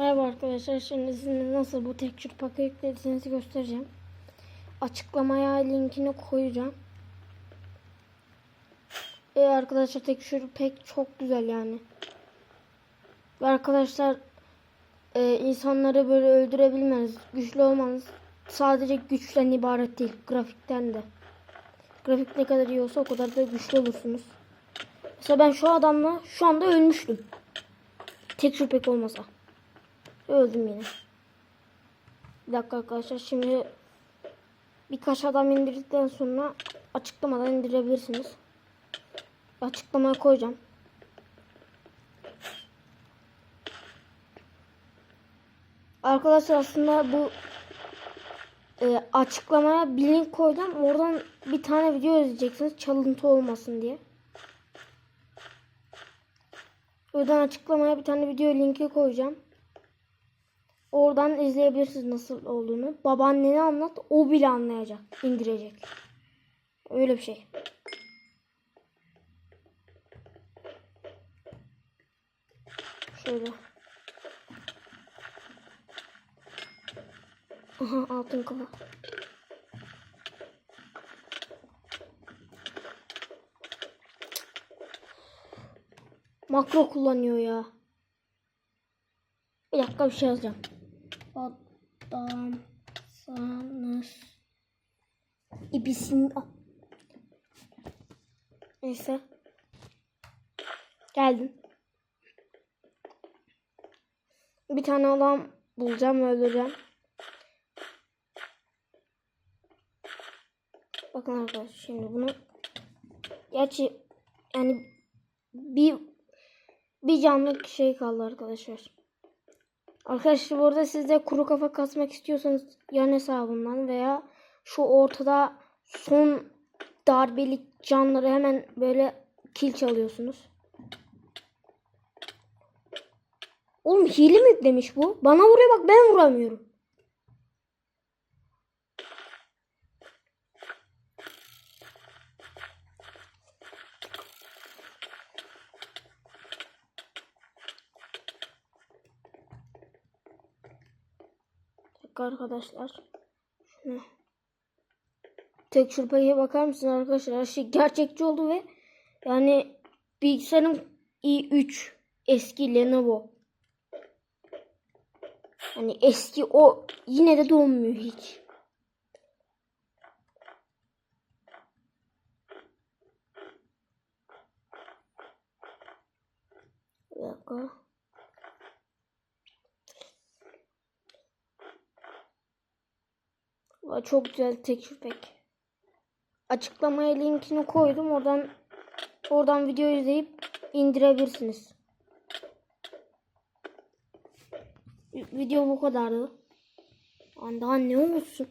Merhaba arkadaşlar. Şimdi size nasıl bu tekstür pakı yüklediğinizi göstereceğim. Açıklamaya linkini koyacağım. E arkadaşlar tekstür pek çok güzel yani. Ve arkadaşlar e, insanları böyle öldürebilmeniz, güçlü olmanız sadece güçten ibaret değil, grafikten de. Grafik ne kadar iyi olsa o kadar da güçlü olursunuz. Mesela ben şu adamla şu anda ölmüştüm. Tekstür pek olmasa. Öldüm yine. Bir dakika arkadaşlar şimdi birkaç adam indirdikten sonra açıklamadan indirebilirsiniz. Açıklamaya koyacağım. Arkadaşlar aslında bu e, açıklamaya bir link koydum. Oradan bir tane video izleyeceksiniz. Çalıntı olmasın diye. Oradan açıklamaya bir tane video linki koyacağım. Oradan izleyebilirsiniz nasıl olduğunu. Babaanneni anlat. O bile anlayacak. indirecek. Öyle bir şey. Şöyle. Aha altın kafa. Makro kullanıyor ya. Bir dakika bir şey yazacağım. Adamsanız ibisin. Ah. Neyse. Geldim. Bir tane adam bulacağım öldüreceğim. Bakın arkadaşlar şimdi bunu gerçi yani bir bir canlı şey kaldı arkadaşlar. Arkadaşlar burada siz de kuru kafa kasmak istiyorsanız yan hesabından veya şu ortada son darbelik canları hemen böyle kill çalıyorsunuz. Oğlum hile mi yüklemiş bu? Bana vuruyor bak ben vuramıyorum. Bak arkadaşlar. Şuna. Tek şurpaya bakar mısın arkadaşlar? Şey gerçekçi oldu ve yani bilgisayarım i3 eski Lenovo. Hani eski o yine de donmuyor hiç. Bir dakika. Çok güzel tekstür pek. Açıklamaya linkini koydum. Oradan oradan video izleyip indirebilirsiniz. Video bu kadardı. Daha ne olsun?